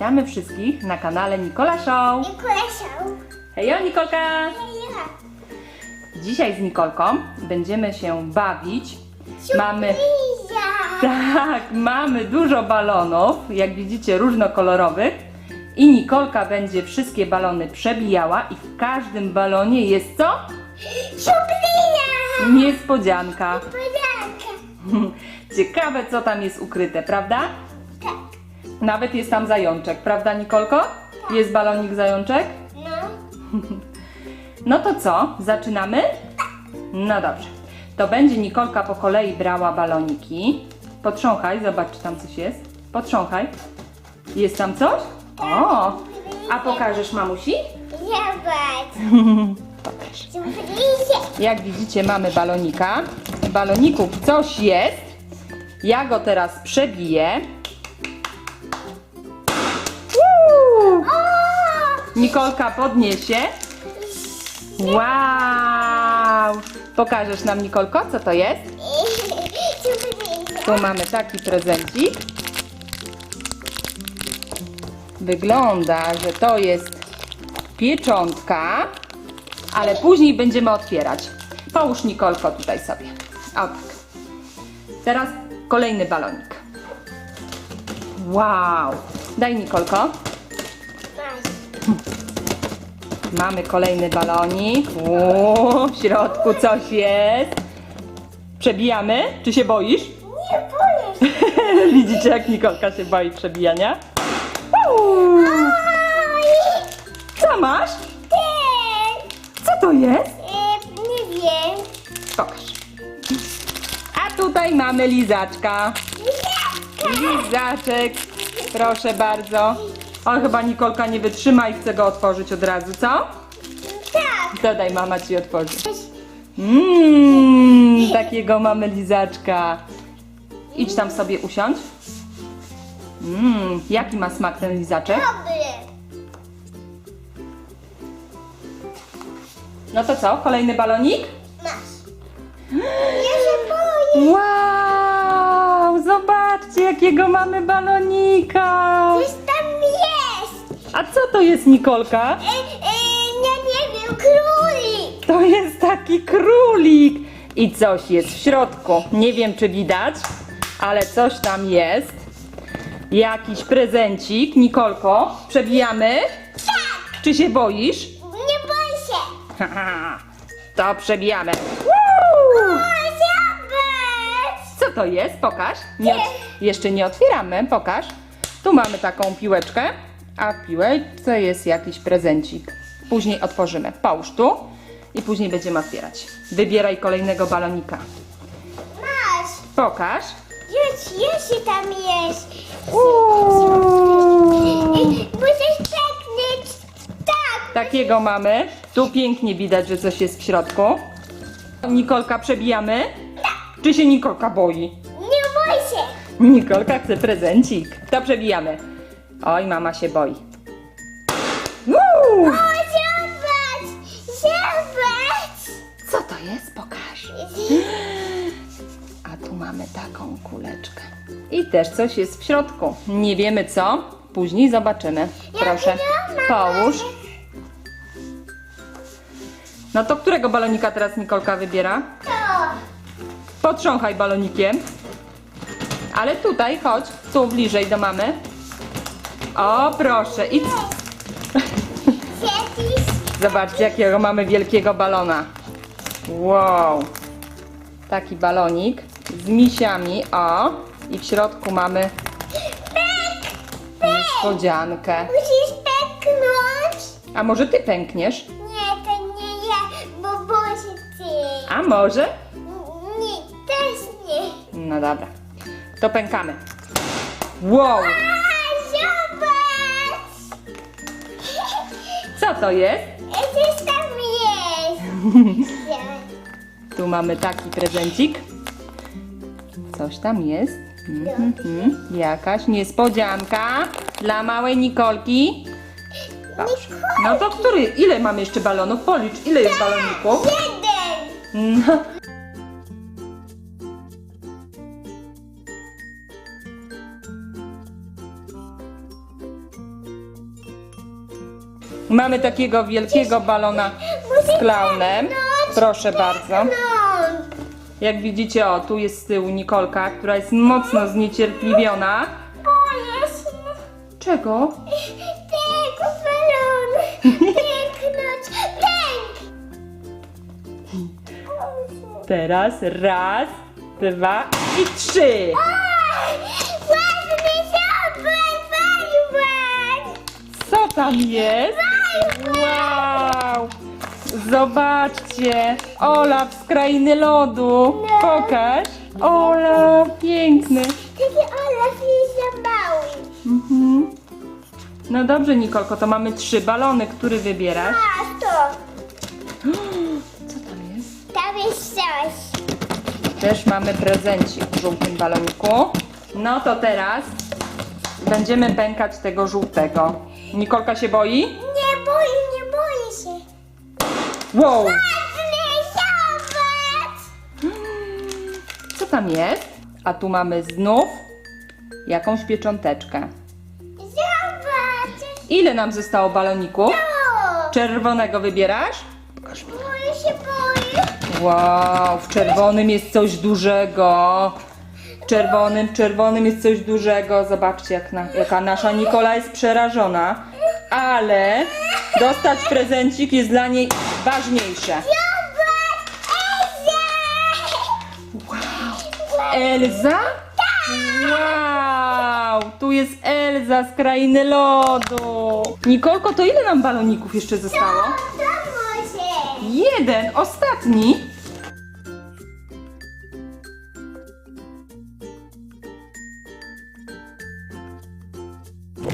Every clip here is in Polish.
Witamy wszystkich na kanale Nikola Show. I kolesią. Hejo Nikolka! Dzisiaj z Nikolką będziemy się bawić. Mamy, tak, mamy dużo balonów, jak widzicie różnokolorowych. I Nikolka będzie wszystkie balony przebijała i w każdym balonie jest co? Szuplina. Niespodzianka. Podanka. Ciekawe co tam jest ukryte, prawda? Nawet jest tam zajączek, prawda Nikolko? Jest balonik zajączek? No. No to co? Zaczynamy? No dobrze. To będzie Nikolka po kolei brała baloniki. Potrząchaj, zobacz czy tam coś jest. Potrząchaj. Jest tam coś? O! A pokażesz mamusi? Zobacz. Pokaż. Jak widzicie mamy balonika. W baloniku coś jest. Ja go teraz przebiję. Nikolka podniesie. Wow! Pokażesz nam Nikolko, co to jest? Tu mamy taki prezencik. Wygląda, że to jest pieczątka, ale później będziemy otwierać. Połóż Nikolko tutaj sobie. O tak. Teraz kolejny balonik. Wow! Daj Nikolko. Mamy kolejny balonik. O, w środku coś jest. Przebijamy? Czy się boisz? Nie boję się. Widzicie, jak Nikolka się boi przebijania? Uuu, co masz? ten. Co to jest? E, nie wiem. Pokaż. A tutaj mamy lizaczka. Lizaczek. Proszę bardzo. O, chyba Nikolka nie wytrzyma i chce go otworzyć od razu, co? Tak. Dodaj, mama ci otworzy. Mmm, takiego mamy lizaczka. Idź tam sobie usiądź. Mmm, jaki ma smak ten lizaczek? Dobry. No to co, kolejny balonik? Masz. Ja się boję. Wow, zobaczcie jakiego mamy balonika. Coś. A co to jest Nikolka? E, e, ja nie wiem, królik. To jest taki królik. I coś jest w środku. Nie wiem czy widać, ale coś tam jest. Jakiś prezencik. Nikolko, przebijamy? Tak. Czy się boisz? Nie boję się. To przebijamy. Woo! Co to jest? Pokaż. Nie, jeszcze nie otwieramy. Pokaż. Tu mamy taką piłeczkę, a w piłeczce jest jakiś prezencik. Później otworzymy. Połóż tu i później będziemy otwierać. Wybieraj kolejnego balonika. Masz. Pokaż. Już, już się tam jest. Uuu. Musisz peknąć. Tak. Takiego mamy. Tu pięknie widać, że coś jest w środku. Nikolka przebijamy. Czy się Nikolka boi? Nie bój się. Nikolka chce prezencik. To przebijamy. Oj, mama się boi. Uuu. O, zobacz. Zobacz. Co to jest? Pokaż. A tu mamy taką kuleczkę. I też coś jest w środku. Nie wiemy co. Później zobaczymy. Proszę, połóż. No to którego balonika teraz Nikolka wybiera? To. Potrząchaj balonikiem. Ale tutaj, chodź, tu bliżej do mamy. O, proszę. I zobaczcie, jakiego mamy wielkiego balona. Wow. Taki balonik z misiami, o. I w środku mamy niespodziankę. Musisz peknąć. A może ty pękniesz? Nie, to nie ja, bo boję się ty. A może? Nie, też nie. No dobra. To pękamy. Wow. Co to jest? Coś tam jest. Tu mamy taki prezencik. Coś tam jest. Mhm, mhm. Jakaś niespodzianka dla małej Nikolki. Dobrze. No to który? Ile mamy jeszcze balonów? Policz, ile jest baloników? Jeden. No. Mamy takiego wielkiego balona z klaunem. Proszę bardzo. Jak widzicie, o, tu jest z tyłu Nikolka, która jest mocno zniecierpliwiona. Czego? tego balonu. Pięknąć. Pęk. Teraz raz, dwa i trzy. Ładny. Co tam jest? Wow! Zobaczcie! Olaf z krainy lodu! Pokaż! Olaf, piękny! Taki Olaf jest za mały. Mhm. No dobrze, Nikolko, to mamy trzy balony. Który wybierasz? A to. Co tam jest? Tam jest coś. Też mamy prezencik w żółtym baloniku. No to teraz będziemy pękać tego żółtego. Nikolka się boi? Wow! Zobacz. Co tam jest? A tu mamy znów jakąś piecząteczkę. Zobacz. Ile nam zostało baloników? Czerwonego wybierasz? Pokaż mi. boję się, boję. Wow, w czerwonym jest coś dużego. W czerwonym, w czerwonym jest coś dużego. Zobaczcie, jak na, jaka nasza Nikola jest przerażona. Ale dostać prezencik jest dla niej ważniejsze. Elza. Elza? Wow, tu jest Elza z krainy lodu. Nikolko, to ile nam baloników jeszcze zostało? Może. Jeden, ostatni.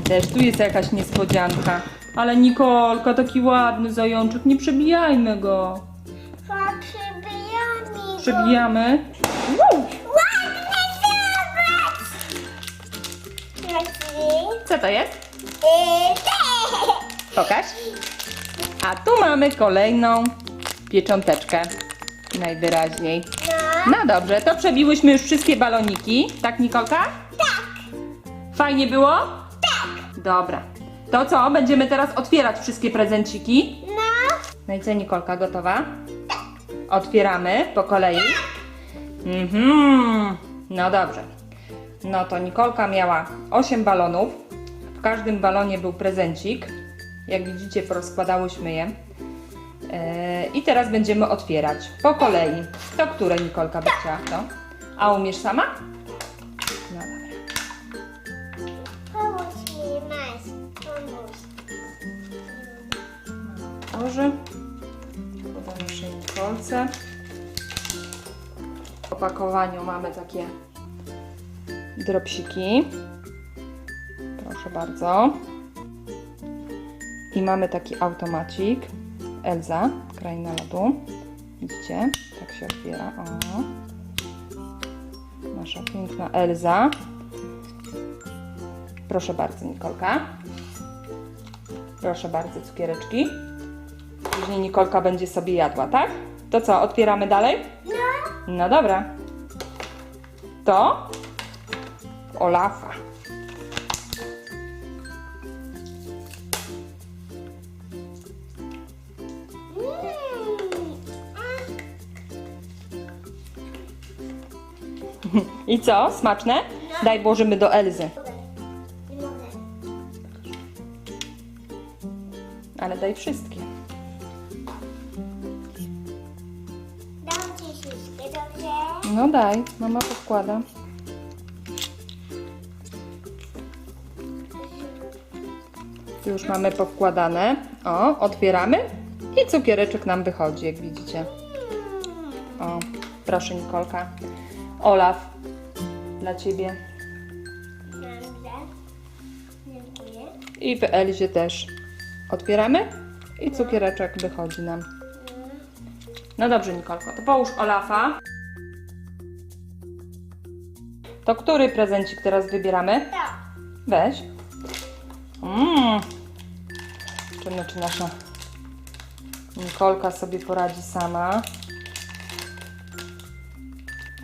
Też tu jest jakaś niespodzianka. Ale Nikolka, taki ładny zajączek, nie przebijajmy go. Poprzybijamy. Przebijamy. Ładny zobacz. Znaczy, Co to jest? y, te. Pokaż. A tu mamy kolejną piecząteczkę. Najwyraźniej. No. No dobrze, to przebiłyśmy już wszystkie baloniki. Tak, Nikolka? Tak. Fajnie było? Tak. Dobra. To co? Będziemy teraz otwierać wszystkie prezenciki. No. No i co, Nikolka, gotowa? Otwieramy po kolei. Mhm. No dobrze. No to Nikolka miała 8 balonów. W każdym balonie był prezencik. Jak widzicie, porozkładałyśmy je. Yy, I teraz będziemy otwierać po kolei. To które Nikolka by chciała? To? A umiesz sama? Otworzy. Podam naszej Nikolce. W opakowaniu mamy takie dropsiki. Proszę bardzo. I mamy taki automacik. Elza, kraina lodu. Widzicie? Tak się otwiera. O. Nasza piękna Elza. Proszę bardzo, Nikolka. Proszę bardzo, cukiereczki. Później Nikolka będzie sobie jadła, tak? To co, otwieramy dalej? No. No dobra. To Olafa. Mm. I co? Smaczne? Daj włożymy do Elzy. Ale daj wszystkie. No daj, mama podkłada. Już mamy powkładane. O, otwieramy i cukiereczek nam wychodzi, jak widzicie. O, proszę Nikolka. Olaf, dla Ciebie. Dziękuję. I w Elzie też. Otwieramy i cukiereczek wychodzi nam. No dobrze, Nikolko, to połóż Olafa. To który prezencik teraz wybieramy? To. Weź. Mmm. Zobaczymy, czy nasza Nikolka sobie poradzi sama.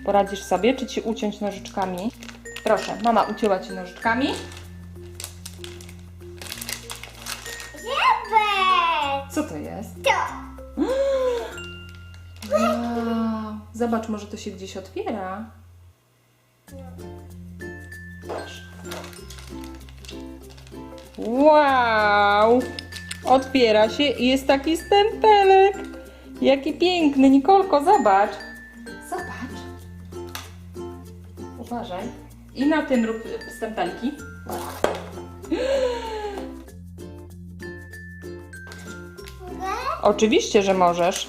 Poradzisz sobie, czy ci uciąć nożyczkami? Proszę, mama ucięła ci nożyczkami. Zobacz. Co to jest? To. Wow. Zobacz, może to się gdzieś otwiera. Wow! Otwiera się i jest taki stempelek. Jaki piękny. Nikolko, zobacz. Zobacz. Uważaj. I na tym rób stempelki. Oczywiście, że możesz.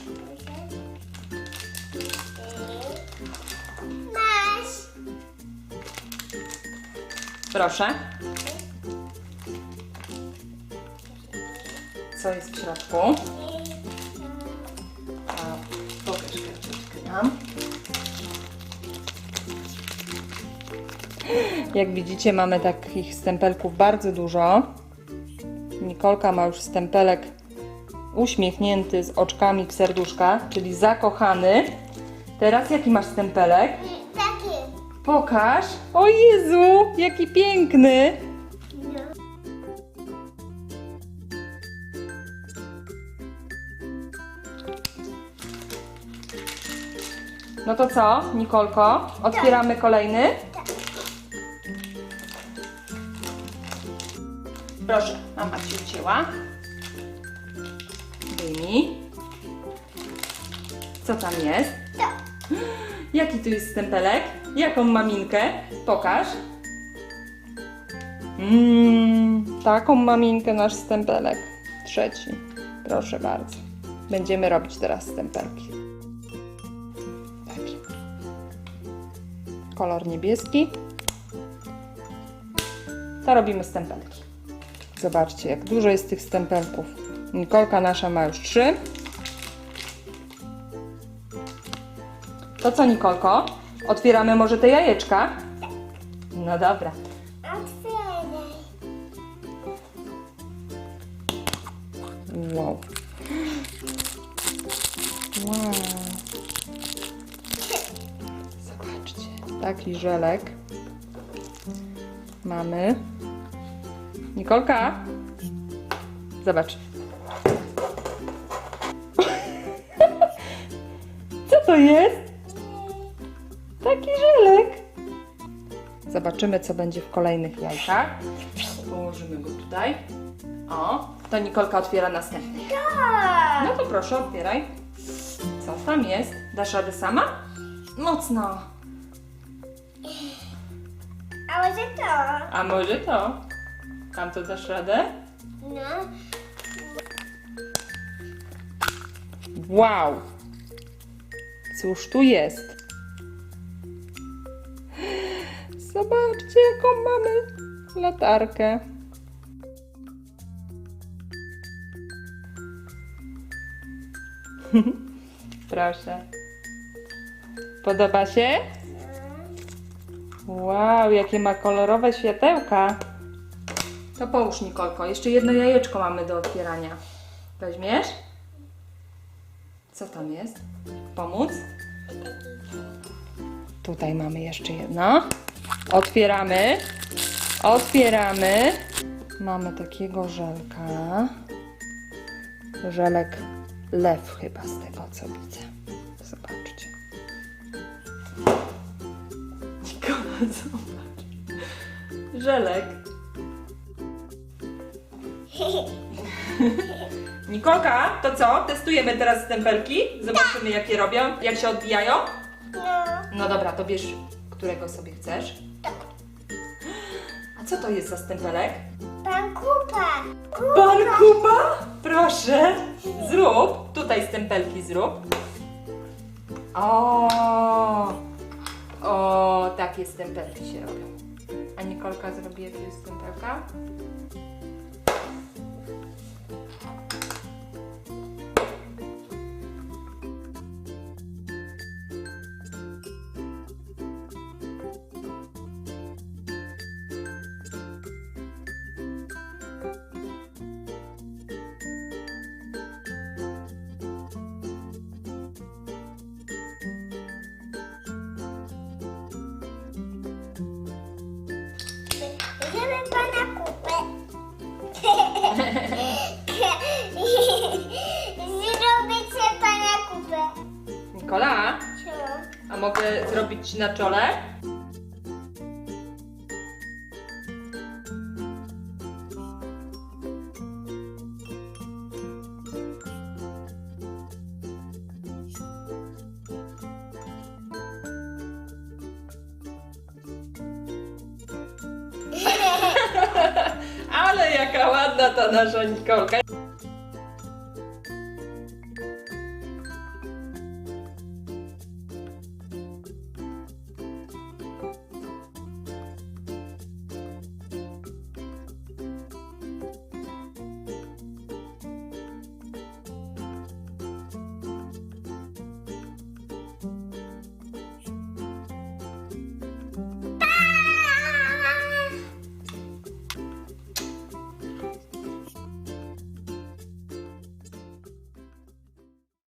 Proszę. Co jest w środku? Pokaż karteczkę. Jak widzicie, mamy takich stempelków bardzo dużo. Nikolka ma już stempelek uśmiechnięty z oczkami w serduszka, czyli zakochany. Teraz jaki masz stempelek? Pokaż. O Jezu, jaki piękny. No. To co, Nikolko? Otwieramy kolejny? Proszę, mama ci wcięła. Wyjmij. Co tam jest? To. Jaki tu jest stempelek? Jaką maminkę? Pokaż. Mmm, taką maminkę nasz stempelek. Trzeci. Proszę bardzo. Będziemy robić teraz stempelki. Taki. Kolor niebieski. To robimy stempelki. Zobaczcie, jak dużo jest tych stempelków. Nikolka nasza ma już trzy. To co, Nikolko? Otwieramy może te jajeczka? No dobra. Otwieraj. Wow. Wow. Zobaczcie, taki żelek mamy. Nikolka, zobacz. Co to jest? Taki żelek. Zobaczymy, co będzie w kolejnych jajkach. Położymy go tutaj. O, to Nikolka otwiera następny. To. No to proszę, otwieraj. Co tam jest? Dasz radę sama? Mocno. A może to? A może to? Tam to dasz radę? No. Wow! Cóż tu jest? Zobaczcie, jaką mamy latarkę. Proszę. Podoba się? Wow, jakie ma kolorowe światełka. To połóż, Nikolko. Jeszcze jedno jajeczko mamy do otwierania. Weźmiesz? Co tam jest? Pomóc? Tutaj mamy jeszcze jedno. Otwieramy. Otwieramy. Mamy takiego żelka. Żelek lew chyba z tego co widzę. Zobaczcie. Nikola, zobacz. Żelek. Nikolka, to co? Testujemy teraz stempelki? Zobaczymy jakie robią, jak się odbijają? No. No dobra, to bierz, którego sobie chcesz. Co to jest za stempelek? Pan Kupa. Pan Kuba? Proszę, zrób. Tutaj stempelki zrób. O, o, takie stempelki się robią. A Nikolka zrobi jakiegoś stempelka? Nikola, a mogę zrobić ci na czole? Ale jaka ładna ta nasza Nikolka.